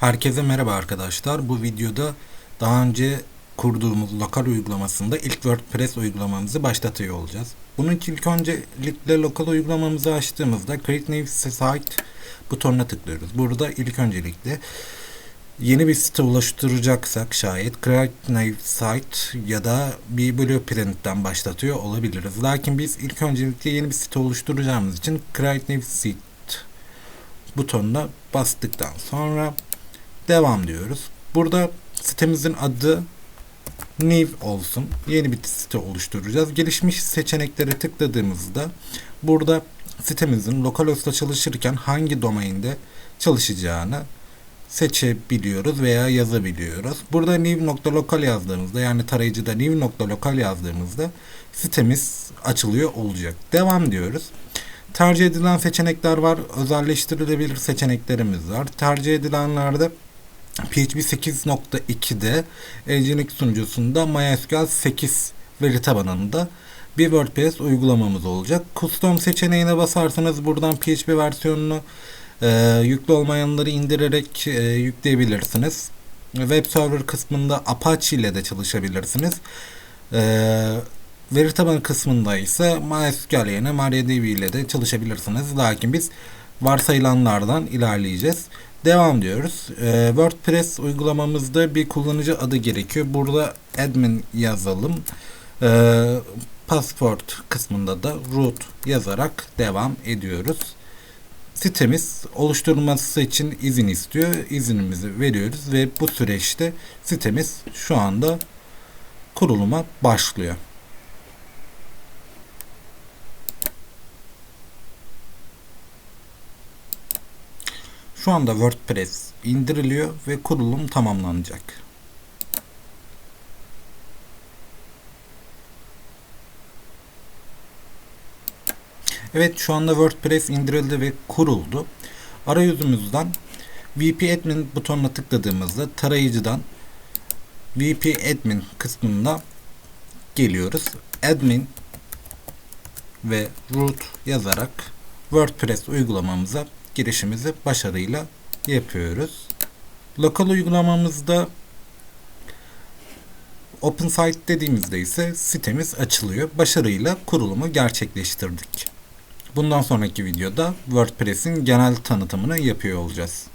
Herkese merhaba arkadaşlar. Bu videoda daha önce kurduğumuz lokal uygulamasında ilk WordPress uygulamamızı başlatıyor olacağız. Bunun için ilk öncelikle lokal uygulamamızı açtığımızda Create New Site butonuna tıklıyoruz. Burada ilk öncelikle yeni bir site oluşturacaksak şayet Create New Site ya da bir Blueprint'ten başlatıyor olabiliriz. Lakin biz ilk öncelikle yeni bir site oluşturacağımız için Create New Site butonuna bastıktan sonra devam diyoruz. Burada sitemizin adı new olsun. Yeni bir site oluşturacağız. Gelişmiş seçeneklere tıkladığımızda burada sitemizin localhost'ta çalışırken hangi domainde çalışacağını seçebiliyoruz veya yazabiliyoruz. Burada new.local yazdığımızda yani tarayıcıda new.local yazdığımızda sitemiz açılıyor olacak. Devam diyoruz. Tercih edilen seçenekler var. Özelleştirilebilir seçeneklerimiz var. Tercih edilenlerde PHP 8.2'de Nginx sunucusunda MySQL 8 veri tabanında bir WordPress uygulamamız olacak. Custom seçeneğine basarsanız buradan PHP versiyonunu e, yüklü olmayanları indirerek e, yükleyebilirsiniz. Web server kısmında Apache ile de çalışabilirsiniz. E, veri tabanı kısmında ise MySQL yerine MariaDB ile de çalışabilirsiniz. Lakin biz varsayılanlardan ilerleyeceğiz. Devam diyoruz. Ee, WordPress uygulamamızda bir kullanıcı adı gerekiyor. Burada admin yazalım. Ee, passport kısmında da root yazarak devam ediyoruz. Sitemiz oluşturulması için izin istiyor. İzinimizi veriyoruz ve bu süreçte sitemiz şu anda kuruluma başlıyor. Şu anda WordPress indiriliyor ve kurulum tamamlanacak. Evet şu anda WordPress indirildi ve kuruldu. Arayüzümüzden VP Admin butonuna tıkladığımızda tarayıcıdan VP Admin kısmına geliyoruz. Admin ve root yazarak WordPress uygulamamıza girişimizi başarıyla yapıyoruz. Lokal uygulamamızda Open Site dediğimizde ise sitemiz açılıyor. Başarıyla kurulumu gerçekleştirdik. Bundan sonraki videoda WordPress'in genel tanıtımını yapıyor olacağız.